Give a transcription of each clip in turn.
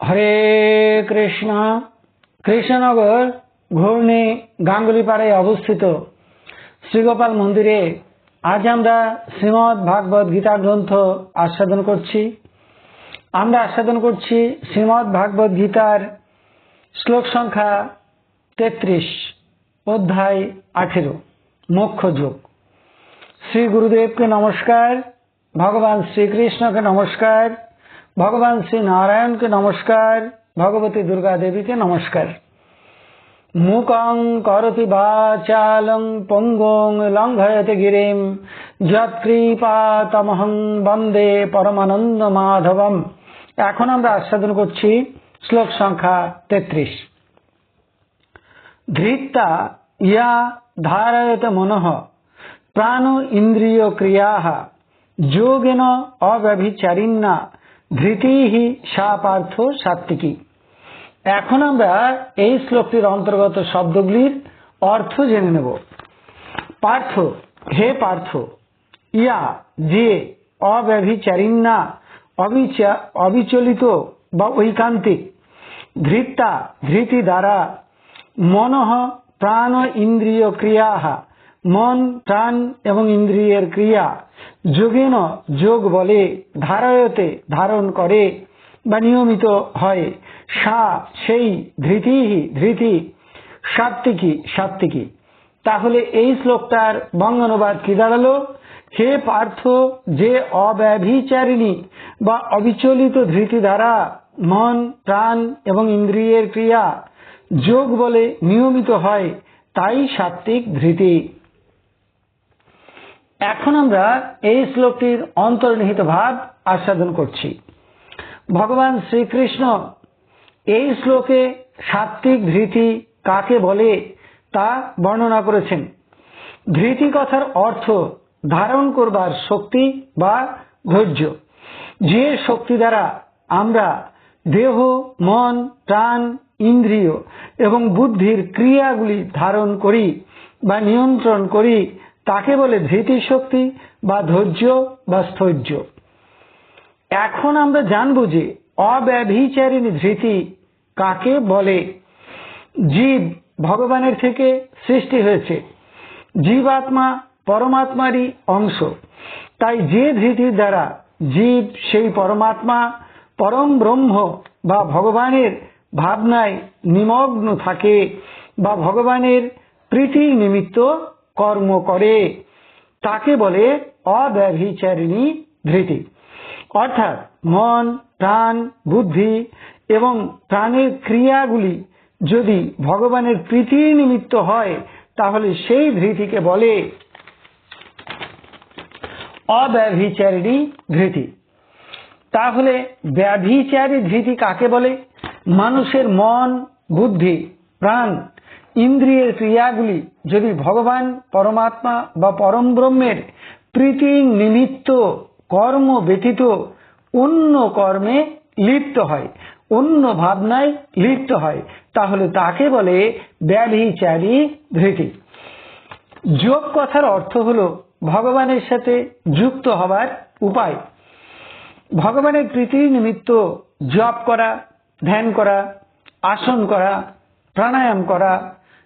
হরে কৃষ্ণ। কৃষ্ণনগর ঘূর্ণি গাঙ্গুলিপাড়ায় অবস্থিত। শ্রীগোপাল মন্দিরে আজ আমরা শ্রীমৎ ভাগবত গীতা গ্রন্থ আস্বাদন করছি। আমরা আস্বাদন করছি শ্রীমৎ ভাগবত গীতার শ্লোক সংখ্যা তেত্রিশ, অধ্যায় আঠেরো, মোক্ষ যোগ। শ্রী গুরুদেবকে নমস্কার, ভগবান শ্রীকৃষ্ণকে নমস্কার। ভগবান শ্রী নারায়ণকে নমস্কার, ভগবতী দুর্গা দেবীকে নমস্কার। মুকং করতি বাচালং পঙ্গং লঙ্ঘয়তে গিরিম, যৎকৃপাতমহং বন্দে পরমানন্দ মাধবম। এখন আমরা আস্বাদন করছি শ্লোক সংখ্যা তেত্রিশ। ধৃত্তা ইয়া ধারয়ত মনঃ প্রাণ ইন্দ্রিয় ক্রিয়া যোগেন অব্যভিচারিণা ধৃতিহি সা পার্থ সাত্বিকী এখন আমরা এই শ্লোকটির অন্তর্গত শব্দগুলির অর্থ জেনে নেব। পার্থ, হে পার্থ, ইয়া, যে অব্যভিচারিণা অবিচলিত বা ঐকান্তিক, ধৃত্তা ধৃতি দ্বারা মনঃ প্রাণ ইন্দ্রিয় ক্রিয়া মন, প্রাণ এবং ইন্দ্রিয়ের ক্রিয়া। যোগেন যোগ বলে, ধারয়তে ধারণ করে বা নিয়মিত হয়। সা সেই ধৃতিহি ধৃতি সাত্বিকী সাত্বিকী তাহলে এই শ্লোকটার বঙ্গানুবাদ কি দাঁড়াল? হে পার্থ, যে অব্যভিচারিণী বা অবিচলিত ধৃতি দ্বারা মন, প্রাণ এবং ইন্দ্রিয়ের ক্রিয়া যোগ বলে নিয়মিত হয়, তাই সাত্বিক ধৃতি। এখন আমরা এই শ্লোকটির অন্তর্নিহিত ভাব আস্বাদন করছি। ভগবান শ্রীকৃষ্ণ এই শ্লোকে সাত্বিক ধৃতি কাকে বলে তা বর্ণনা করেছেন। ধৃতি কথার অর্থ ধারণ করবার শক্তি বা ধৈর্য। যে শক্তি দ্বারা আমরা দেহ, মন, প্রাণ, ইন্দ্রিয় এবং বুদ্ধির ক্রিয়াগুলি ধারণ করি বা নিয়ন্ত্রণ করি তাকে বলে ধৃতি শক্তি বা ধৈর্য বা স্থৈর্য। এখন আমরা জানব যে অব্যভিচারিণী ধৃতি কাকে বলে? জীব ভগবানের থেকে সৃষ্টি হয়েছে। জীবাত্মা পরমাত্মারই অংশ। তাই যে ধৃতির দ্বারা জীব সেই পরমাত্মা পরম ব্রহ্ম বা ভগবানের ভাবনায় নিমগ্ন থাকে বা ভগবানের প্রীতি নিমিত্ত কর্ম করে, তাকে বলে অব্যভিচারিণী ধৃতি। অর্থাৎ মন, প্রাণ, বুদ্ধি এবং প্রাণের ক্রিয়াগুলি যদি ভগবানের প্রীতির নিমিত্ত হয়, তাহলে সেই ধৃতিকে বলে অব্যভিচারিণী ধৃতি। তাহলে ব্যভিচারী ধৃতি কাকে বলে? মানুষের মন, বুদ্ধি, প্রাণ ইন্দ্রিয়ের ক্রিয়াগুলি যদি ভগবান, পরমাত্মা বা পরম ব্রহ্মের প্রীতি নিমিত্ত কর্ম ব্যতীত অন্য কর্মে লিপ্ত হয়, অন্য ভাবনায় লিপ্ত হয়, তাহলে তাকে বলে ব্যভিচারী ধৃতি যোগ কথার অর্থ হল ভগবানের সাথে যুক্ত হবার উপায়। ভগবানের প্রীতির নিমিত্ত জপ করা, ধ্যান করা, আসন করা, প্রাণায়াম করা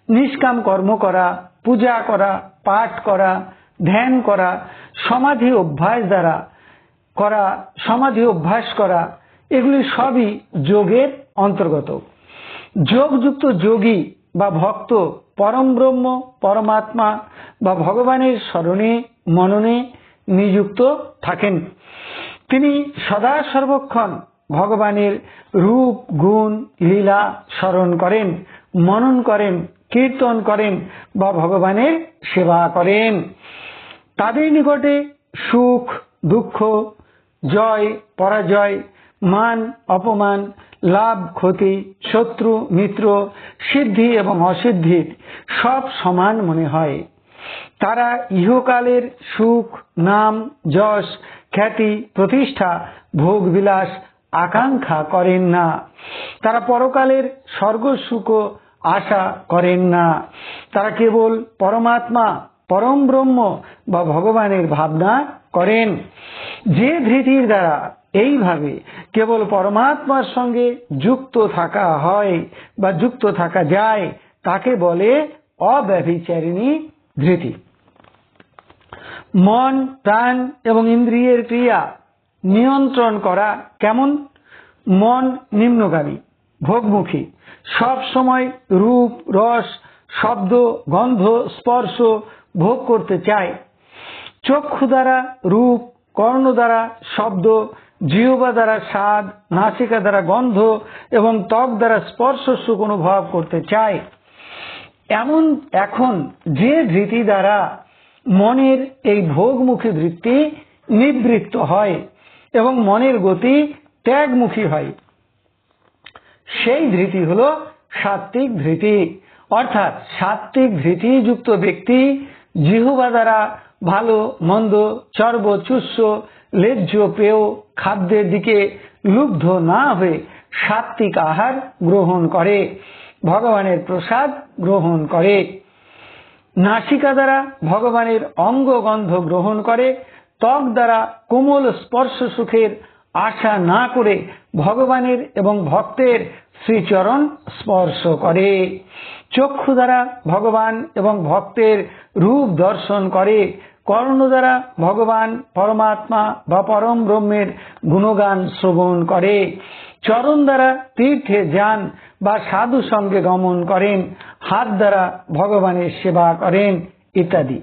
নিষ্কাম কর্ম করা, পূজা করা, পাঠ করা, ধ্যান করা, সমাধি অভ্যাস দ্বারা করা, সমাধি অভ্যাস করা, এগুলি সবই যোগের অন্তর্গত। যোগযুক্ত যোগী বা ভক্ত পরম ব্রহ্ম, পরমাত্মা বা ভগবানের স্মরণে, মননে নিযুক্ত থাকেন। তিনি সদা সর্বক্ষণ ভগবানের রূপ, গুণ, লীলা স্মরণ করেন, মনন করেন কীর্তন করেন বা ভগবানের সেবা করেন। তাদের নিকটে সুখ, দুঃখ, জয়, পরাজয়, মান, অপমান, লাভ, ক্ষতি, শত্রু, মিত্র, সিদ্ধি এবং অসিদ্ধির সব সমান মনে হয়। তারা ইহকালের সুখ, নাম, যশ, খ্যাতি, প্রতিষ্ঠা, ভোগ বিলাস, আকাঙ্ক্ষা করেন না। তারা পরকালের স্বর্গ সুখ আশা করেন না। তারা কেবল পরমাত্মা, পরম ব্রহ্ম বা ভগবানের ভাবনা করেন। যে ধৃতির দ্বারা এইভাবে কেবল পরমাত্মার সঙ্গে যুক্ত থাকা হয় বা যুক্ত থাকা যায়, তাকে বলে অব্যভিচারিণী ধৃতি মন, প্রাণ এবং ইন্দ্রিয়ের ক্রিয়া নিয়ন্ত্রণ করা কেমন? মন নিম্নগামী, ভোগমুখী সব সময় রূপ, রস, শব্দ, গন্ধ, স্পর্শ ভোগ করতে চায়। চক্ষু দ্বারা রূপ, কর্ণ দ্বারা শব্দ, জিহবা দ্বারা স্বাদ, নাসিকা দ্বারা গন্ধ এবং ত্বক দ্বারা স্পর্শ সুখ অনুভব করতে চায়। এমন এখন যে ধৃতি দ্বারা মনের এই ভোগমুখী বৃত্তি নিবৃত্ত হয় এবং মনের গতি ত্যাগমুখী হয়। সেই ধৃতি হল সাত্বিক ধৃতি। অর্থাৎ সাত্বিক ধৃতিযুক্ত ব্যক্তি জিহুবা দ্বারা ভালো, মন্দ, চর্ব, চুস্য, লেজ্জ পেয় খাদ্যের দিকে লুব্ধ না হয়ে সাত্বিক আহার গ্রহণ করে, ভগবানের প্রসাদ গ্রহণ করে। নাসিকা দ্বারা ভগবানের অঙ্গগন্ধ গ্রহণ করে, ত্বক দ্বারা কোমল স্পর্শ সুখের আশা না করে ভগবানের এবং ভক্তের শ্রীচরণ স্পর্শ করে। চক্ষু দ্বারা ভগবান এবং ভক্তের রূপ দর্শন করে। কর্ণ দ্বারা ভগবান পরমাত্মা বা পরম ব্রহ্মের গুণগান শ্রবণ করে। চরণ দ্বারা তীর্থে যান বা সাধু সঙ্গে গমন করেন। হাত দ্বারা ভগবানের সেবা করেন ইত্যাদি।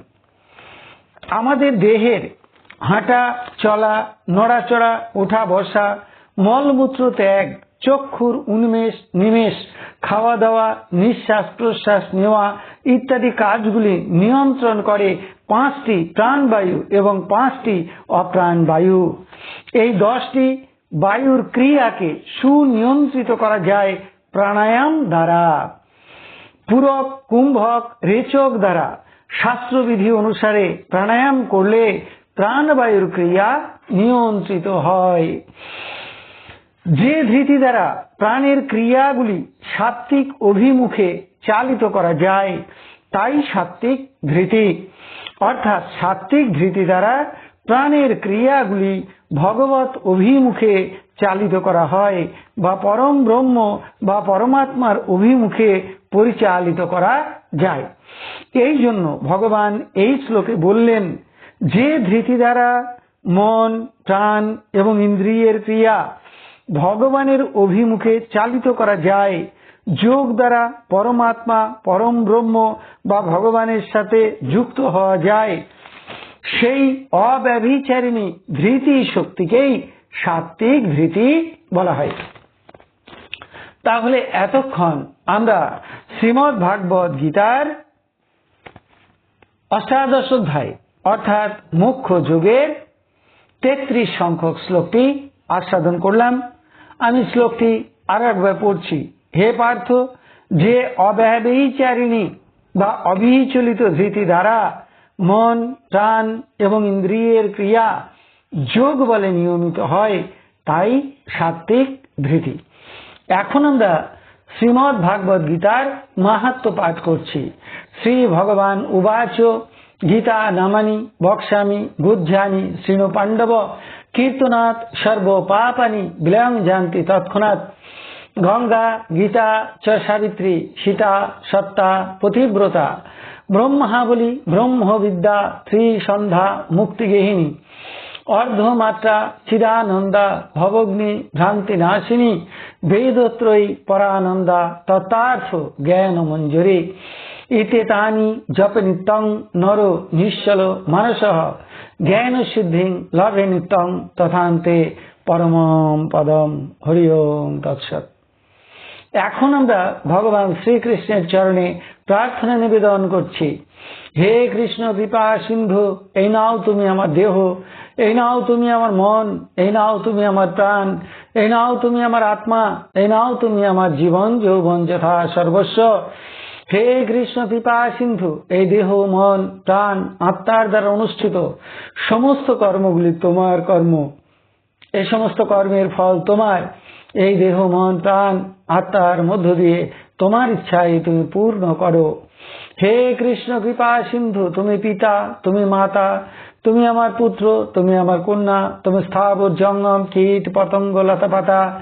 আমাদের দেহের হাঁটা, চলা, নড়াচড়া ওঠা বসা, মলমূত্র ত্যাগ, চক্ষুর উন্মেষ, নিমেষ, খাওয়া দাওয়া, নিঃশ্বাস প্রশ্বাস নেওয়া ইত্যাদি কাজগুলি নিয়ন্ত্রণ করে পাঁচটি প্রাণবায়ু এবং পাঁচটি অপ্রাণবায়ু। এই দশটি বায়ুর ক্রিয়াকে সুনিয়ন্ত্রিত করা যায় প্রাণায়াম দ্বারা। পূরক, কুম্ভক, রেচক দ্বারা শাস্ত্রবিধি অনুসারে প্রাণায়াম করলে প্রাণবায়ুর ক্রিয়া নিয়ন্ত্রিত হয়। যে ধৃতি দ্বারা প্রাণের ক্রিয়াগুলি সাত্বিক অভিমুখে চালিত করা যায়, তাই সাত্বিক ধৃতি। অর্থাৎ সাত্বিক ধৃতি দ্বারা প্রাণের ক্রিয়াগুলি ভগবত অভিমুখে চালিত করা হয় বা পরম ব্রহ্ম বা পরমাত্মার অভিমুখে পরিচালিত করা যায়। এই জন্য ভগবান এই শ্লোকে বললেন যে ধৃতি দ্বারা মন, প্রাণ এবং ইন্দ্রিয়ের ক্রিয়া ভগবানের অভিমুখে চালিত করা যায়, যোগ দ্বারা পরমাত্মা, পরম ব্রহ্ম বা ভগবানের সাথে যুক্ত হওয়া যায়, সেই অব্যভিচারিণী ধৃতি শক্তিকেই সাত্বিক ধৃতি বলা হয়। তাহলে এতক্ষণ আমরা শ্রীমৎ ভাগবত গীতার অষ্টাদশ অধ্যায় অর্থাৎ মুখ্য যুগের তেত্রিশ সংখ্যক শ্লোকটি আস্বাদন করলাম। আমি শ্লোকটি আর একবার পড়ছি। হে পার্থ, যে অব্যবচারিণী বা অবিচলিত ধৃতি দ্বারা মন, প্রাণ এবং ইন্দ্রিয়ের ক্রিয়া যোগ বলে নিয়মিত হয়, তাই সাত্বিক ধৃতি। এখন আমরা শ্রীমৎ ভাগবত গীতার মাহাত্ম পাঠ করছি। শ্রী ভগবান উবাচ গীতা নামানি বক্সামি বুদ্ধানি শ্রীণু পাণ্ডব কীর্তনাথ সর্ব পাপানি বিলয়ং জানতি তৎক্ষণাৎ। গঙ্গা, গীতা চ সাবিত্রী, সীতা, সত্তা, পতিব্রতা ব্রহ্মাবলী ব্রহ্মবিদ্যা ত্রি সন্ধ্যা মুক্তিগেহিনী অর্ধমাত্রা, চিদানন্দা, ভবগ্নি, ভ্রান্তি নাশিনী, বেদত্রয়ী, পরানন্দা তত্তার্থ জ্ঞান মঞ্জুরি ইতে তানি জপ নিত্যং নর নিশ্চল মানস জ্ঞান সিদ্ধি লভে নিত্যং তথান্তে পরম পদম হরি ওম তৎসৎ। এখন আমরা ভগবান শ্রীকৃষ্ণের চরণে প্রার্থনা নিবেদন করছি। হে কৃষ্ণ কৃপা সিন্ধু, এই নাও তুমি আমার দেহ, এই নাও তুমি আমার মন, এই নাও তুমি আমার প্রাণ, এই নাও তুমি আমার আত্মা, এই নাও তুমি আমার জীবন, যৌবন যথা সর্বস্ব। হে কৃষ্ণ কৃপা সিন্ধু, এই দেহ, মন, প্রাণ, আত্মার দ্বারা অনুষ্ঠিত। সমস্ত কর্মগুলি তোমার কর্ম। এই সমস্ত কর্মের ফল তোমার। এই দেহ, মন, প্রাণ, আত্মার মধ্য দিয়ে তোমার ইচ্ছায় তুমি পূর্ণ করো। হে কৃষ্ণ কৃপা সিন্ধু, তুমি পিতা, তুমি মাতা, তুমি আমার পুত্র, তুমি আমার কন্যা, তুমি স্থাবর, জঙ্গম, কীট, পতঙ্গ লতা পাতা